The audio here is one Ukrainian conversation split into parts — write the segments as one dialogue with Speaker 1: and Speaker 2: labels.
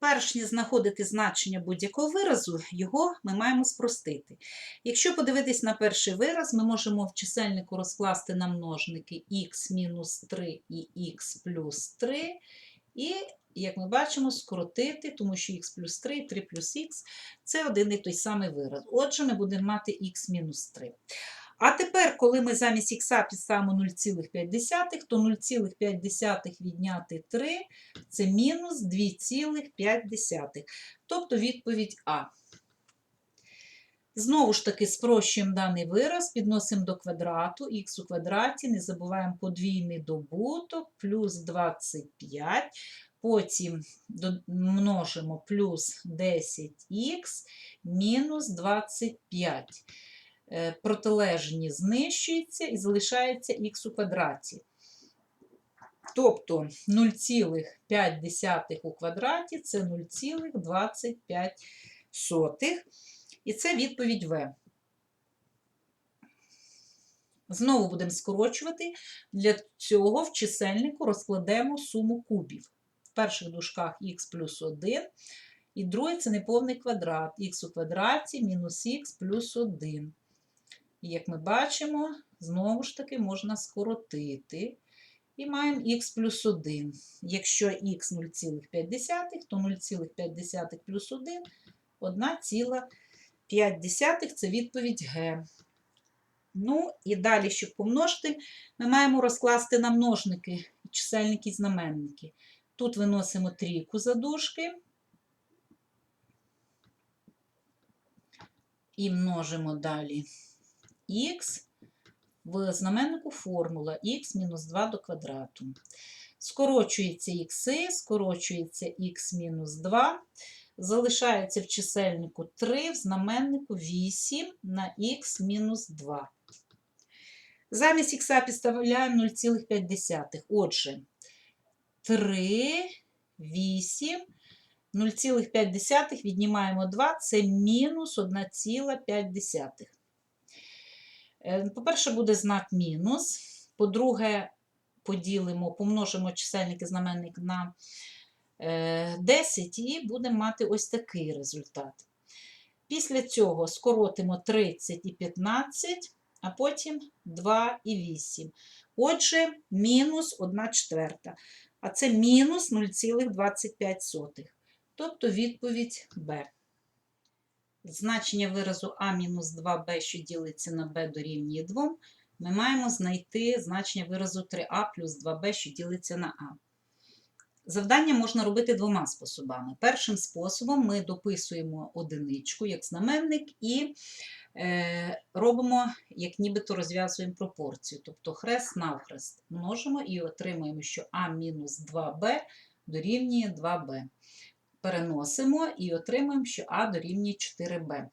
Speaker 1: перш ніж знаходити значення будь-якого виразу, його ми маємо спростити. Якщо подивитись на перший вираз, ми можемо в чисельнику розкласти на множники х мінус 3 і х плюс 3, і, як ми бачимо, скоротити, тому що х плюс 3 і 3 плюс х це один і той самий вираз. Отже, ми будемо мати х мінус 3. А тепер, коли ми замість х підставимо 0,5, то 0,5 відняти 3 це мінус 2,5. Тобто відповідь А. Знову ж таки, спрощуємо даний вираз, підносимо до квадрату, х у квадраті, не забуваємо подвійний добуток, плюс 25, потім множимо плюс 10х, мінус 25. Е, Протилежні знищуються і залишається х у квадраті. Тобто 0,5 у квадраті це 0,25. І це відповідь В. Знову будемо скорочувати. Для цього в чисельнику розкладемо суму кубів. В перших дужках х плюс 1, і другий це неповний квадрат. х у квадраті мінус х плюс 1. І як ми бачимо, знову ж таки можна скоротити. І маємо х плюс 1. Якщо х 0,5, то 0,5 плюс 1 1,5 це відповідь Г. Ну і далі, щоб помножити, ми маємо розкласти на множники, чисельники і знаменники. Тут виносимо трійку за дужки і множимо далі х. В знаменнику формула х мінус 2 до квадрату. Скорочується х, скорочується х мінус 2. Залишається в чисельнику 3, в знаменнику 8 на х мінус 2. Замість х підставляємо 0,5. Отже, 3, 8, 0,5 віднімаємо 2, це мінус 1,5. Е, По-перше, буде знак мінус. По-друге, поділимо, помножимо чисельник і знаменник на е, 10 і будемо мати ось такий результат. Після цього скоротимо 30 і 15, а потім 2 і 8. Отже, мінус 1 четверта. А це мінус 0,25. Тобто відповідь Б. Значення виразу А-2Б, що ділиться на Б дорівнює 2, ми маємо знайти значення виразу 3А плюс 2Б, що ділиться на А. Завдання можна робити двома способами. Першим способом ми дописуємо одиничку як знаменник і е, робимо, як нібито розв'язуємо пропорцію, тобто хрест навхрест множимо і отримаємо, що А-2Б дорівнює 2Б переносимо і отримаємо, що А дорівнює 4Б.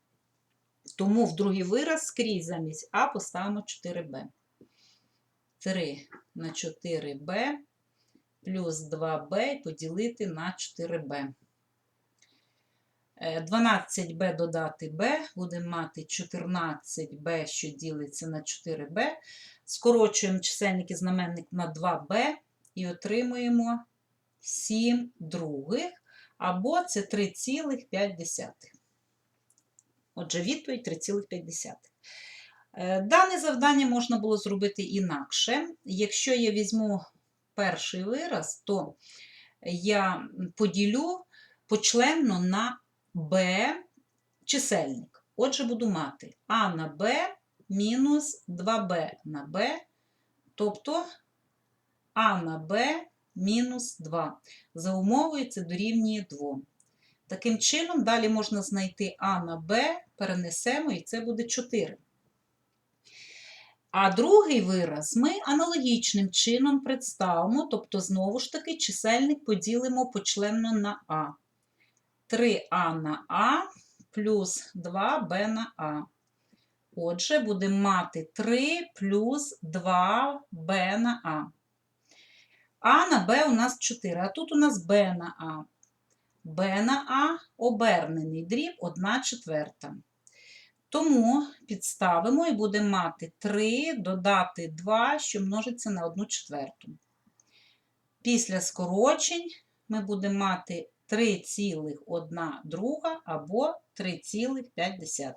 Speaker 1: Тому в другий вираз скрізь замість А поставимо 4Б. 3 на 4Б плюс 2Б поділити на 4Б. 12Б додати Б, будемо мати 14Б, що ділиться на 4Б. Скорочуємо чисельник і знаменник на 2Б і отримуємо 7 других або це 3,5. Отже, відповідь 3,5. Е, Дане завдання можна було зробити інакше. Якщо я візьму перший вираз, то я поділю почленно на b чисельник. Отже, буду мати а на b мінус 2b на b, тобто а на b мінус 2. За умовою це дорівнює 2. Таким чином, далі можна знайти А на Б, перенесемо, і це буде 4. А другий вираз ми аналогічним чином представимо, тобто, знову ж таки, чисельник поділимо почленно на А. 3А на А плюс 2Б на А. Отже, будемо мати 3 плюс 2Б на А. А на Б у нас 4, а тут у нас Б на А. Б на А обернений дріб 1 четверта. Тому підставимо і будемо мати 3 додати 2, що множиться на 1 четверту. Після скорочень ми будемо мати 3,1 друга або 3,5.